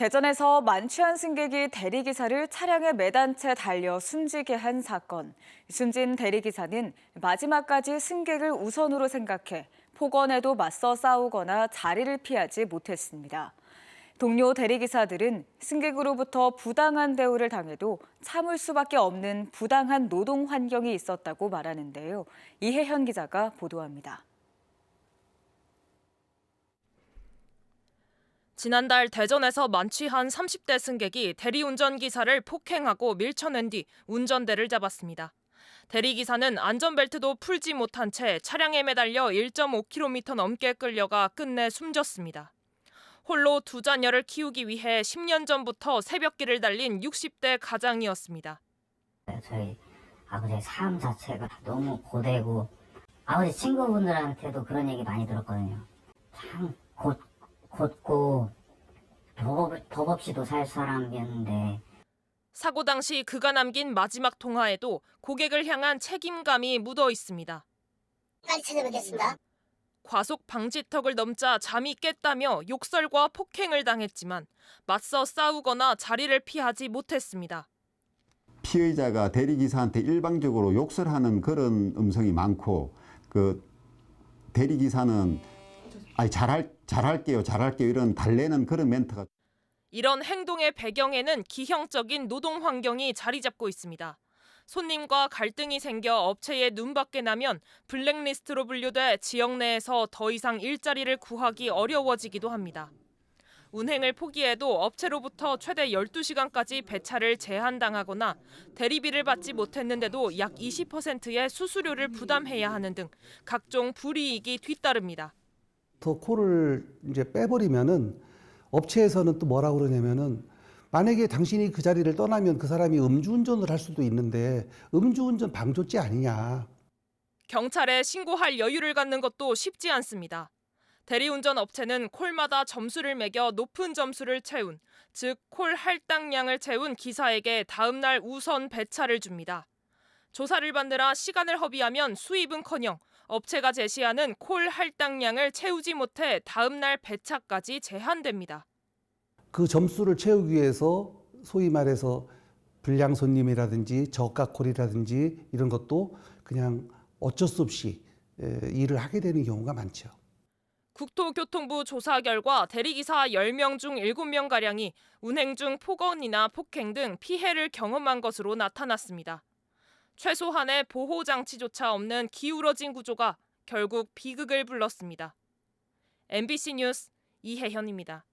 대전에서 만취한 승객이 대리기사를 차량에 매단 채 달려 숨지게 한 사건. 숨진 대리기사는 마지막까지 승객을 우선으로 생각해 폭언에도 맞서 싸우거나 자리를 피하지 못했습니다. 동료 대리기사들은 승객으로부터 부당한 대우를 당해도 참을 수밖에 없는 부당한 노동 환경이 있었다고 말하는데요. 이혜현 기자가 보도합니다. 지난달 대전에서 만취한 30대 승객이 대리운전 기사를 폭행하고 밀쳐낸 뒤 운전대를 잡았습니다. 대리기사는 안전벨트도 풀지 못한 채 차량에 매달려 1.5km 넘게 끌려가 끝내 숨졌습니다. 홀로 두 자녀를 키우기 위해 10년 전부터 새벽길을 달린 60대 가장이었습니다. 저희 아버지의 삶 자체가 너무 고되고 아버지 친구분들한테도 그런 얘기 많이 들었거든요. 참 곧, 곧고 법, 법 없이도 살 사람이었는데 사고 당시 그가 남긴 마지막 통화에도 고객을 향한 책임감이 묻어 있습니다. 빨리 찾아뵙겠습니다. 과속 방지턱을 넘자 잠이 깼다며 욕설과 폭행을 당했지만 맞서 싸우거나 자리를 피하지 못했습니다. 피의자가 대리기사한테 일방적으로 욕설하는 그런 음성이 많고 그 대리기사는 아니 잘할 잘할게요 잘할게요 이런 달래는 그런 멘트가 이런 행동의 배경에는 기형적인 노동 환경이 자리 잡고 있습니다. 손님과 갈등이 생겨 업체에 눈밖에 나면 블랙리스트로 분류돼 지역 내에서 더 이상 일자리를 구하기 어려워지기도 합니다. 운행을 포기해도 업체로부터 최대 12시간까지 배차를 제한당하거나 대리비를 받지 못했는데도 약 20%의 수수료를 부담해야 하는 등 각종 불이익이 뒤따릅니다. 더 코를 이제 빼버리면은 업체에서는 또 뭐라 그러냐면은 만약에 당신이 그 자리를 떠나면 그 사람이 음주운전을 할 수도 있는데 음주운전 방조죄 아니냐. 경찰에 신고할 여유를 갖는 것도 쉽지 않습니다. 대리운전 업체는 콜마다 점수를 매겨 높은 점수를 채운, 즉 콜 할당량을 채운 기사에게 다음 날 우선 배차를 줍니다. 조사를 받느라 시간을 허비하면 수입은커녕 업체가 제시하는 콜 할당량을 채우지 못해 다음 날 배차까지 제한됩니다. 그 점수를 채우기 위해서 소위 말해서 불량 손님이라든지 저가 콜이라든지 이런 것도 그냥 어쩔 수 없이 에, 일을 하게 되는 경우가 많죠. 국토교통부 조사 결과 대리기사 10명 중 7명가량이 운행 중 폭언이나 폭행 등 피해를 경험한 것으로 나타났습니다. 최소한의 보호 장치조차 없는 기울어진 구조가 결국 비극을 불렀습니다. MBC 뉴스 이혜현입니다.